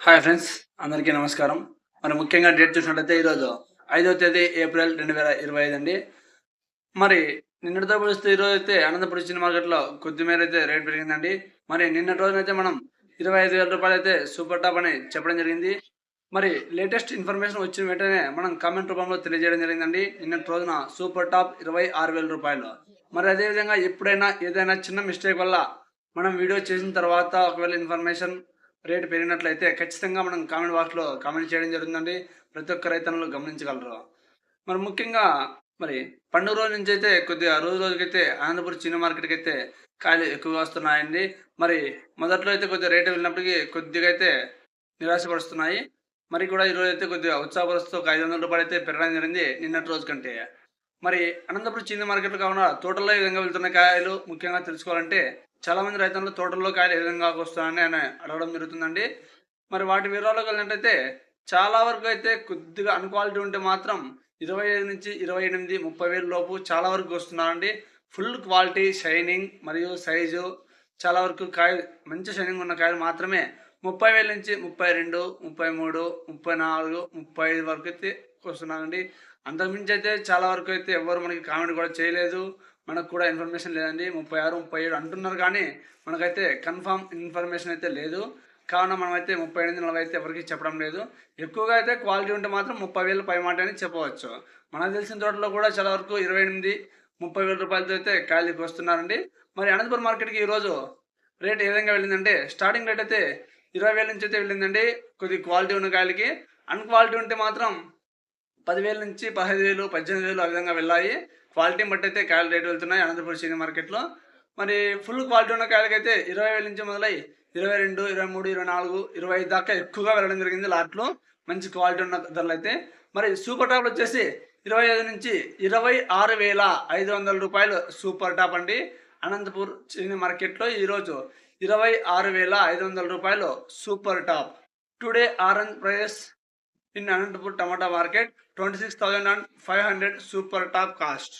Hi friends అందరికీ నమస్కారం. మరి ముఖ్యంగా డేట్ చూసినట్లయితే ఈరోజు ఐదవ తేదీ ఏప్రిల్ రెండు వేల ఇరవై ఐదు అండి. మరి నిన్నటితో పోలిస్తే ఈరోజు అయితే అనంతపురం చిన్న మార్కెట్లో కొద్దిమేర అయితే రేట్ పెరిగిందండి. మరి నిన్నటి రోజునైతే మనం ఇరవై ఐదు వేల రూపాయలు అయితే సూపర్ టాప్ అని చెప్పడం జరిగింది. మరి లేటెస్ట్ ఇన్ఫర్మేషన్ వచ్చిన వెంటనే మనం కామెంట్ రూపంలో తెలియజేయడం జరిగిందండి. నిన్నటి రోజున సూపర్ టాప్ ఇరవై ఆరు వేల రూపాయలు. మరి అదేవిధంగా ఎప్పుడైనా ఏదైనా చిన్న మిస్టేక్ వల్ల మనం వీడియో చేసిన తర్వాత ఒకవేళ ఇన్ఫర్మేషన్ రేటు పెరిగినట్లయితే ఖచ్చితంగా మనం కామెంట్ బాక్స్లో కామెంట్ చేయడం జరుగుతుందండి. ప్రతి ఒక్క రైతన్నులు గమనించగలరు. మరి ముఖ్యంగా మరి పండుగ రోజు నుంచి అయితే కొద్దిగా రోజు రోజుకైతే అనంతపురం చిన్న మార్కెట్కి అయితే కాయలు ఎక్కువగా వస్తున్నాయండి. మరి మొదట్లో అయితే కొద్దిగా రేటు వెళ్ళినప్పటికీ కొద్దిగా అయితే నిరాశపరుస్తున్నాయి మరి కూడా ఈరోజు అయితే కొద్దిగా ఉత్సాహపరుస్తూ ఒక ఐదు వందల రూపాయలు అయితే పెరగడం జరిగింది నిన్నటి రోజు కంటే. మరి అనంతపురం చిన్న మార్కెట్లు కావున తోటల్లో ఏ విధంగా వెళ్తున్న కాయలు? ముఖ్యంగా తెలుసుకోవాలంటే చాలా మంది రైతులు తోటల్లో కాయలు ఏ విధంగా వస్తున్నాయని అని అడగడం జరుగుతుందండి. మరి వాటి వివరాలు వెళ్ళినట్టయితే చాలా వరకు అయితే కొద్దిగా అన్క్వాలిటీ ఉంటే మాత్రం ఇరవై ఐదు నుంచి ఇరవై ఎనిమిది ముప్పై వేల లోపు చాలా వరకు వస్తున్నారండి ఫుల్ క్వాలిటీ షైనింగ్ మరియు సైజు చాలా వరకు కాయ మంచి షైనింగ్ ఉన్న కాయలు మాత్రమే ముప్పై వేల నుంచి ముప్పై రెండు ముప్పై మూడు ముప్పై నాలుగు ముప్పై ఐదు వరకు అయితే వస్తున్నారండి అంతకుమించి అయితే చాలా వరకు అయితే ఎవరు మనకి కామెంట్ కూడా చేయలేదు. మనకు కూడా ఇన్ఫర్మేషన్ లేదండి. ముప్పై ఆరు ముప్పై ఏడు అంటున్నారు కానీ మనకైతే కన్ఫామ్ ఇన్ఫర్మేషన్ అయితే లేదు. కావున మనమైతే ముప్పై ఎనిమిది నలభై అయితే ఎవరికి చెప్పడం లేదు. ఎక్కువగా అయితే క్వాలిటీ ఉంటే మాత్రం ముప్పై వేలు పై మాట అని చెప్పవచ్చు. మనకు తెలిసిన తోటలో కూడా చాలా వరకు ఇరవై ఎనిమిది ముప్పై వేల రూపాయలతో అయితే కాయలకి వస్తున్నారండి. మరి అనంతపురం మార్కెట్కి ఈరోజు రేట్ ఏ విధంగా వెళ్ళిందంటే స్టార్టింగ్ రేట్ అయితే ఇరవై వేల నుంచి అయితే వెళ్ళిందండి. కొద్ది క్వాలిటీ ఉన్న కాయలకి. అన్క్వాలిటీ ఉంటే మాత్రం పదివేల నుంచి పదహైదు వేలు పద్దెనిమిది వేలు ఆ విధంగా వెళ్ళాయి. క్వాలిటీని బట్టి అయితే కాయలు రేటు వెళ్తున్నాయి అనంతపురం సీనియర్ మార్కెట్లో. మరి ఫుల్ క్వాలిటీ ఉన్న కాయలకైతే ఇరవై వేల నుంచి మొదలై ఇరవై రెండు ఇరవై మూడు ఇరవై నాలుగు ఇరవై ఐదు దాకా ఎక్కువగా వెళ్ళడం జరిగింది లాట్లో. మంచి క్వాలిటీ ఉన్న ధరలు అయితే. మరి సూపర్ టాప్లు వచ్చేసి ఇరవై ఐదు నుంచి ఇరవై ఆరు వేల ఐదు వందల రూపాయలు సూపర్ టాప్ అండి. అనంతపూర్ చిన్న మార్కెట్లో ఈరోజు ఇరవై ఆరు వేల ఐదు వందల రూపాయలు super top. Today orange price in Anantapur tomato market twenty six thousand and five hundred super top cost.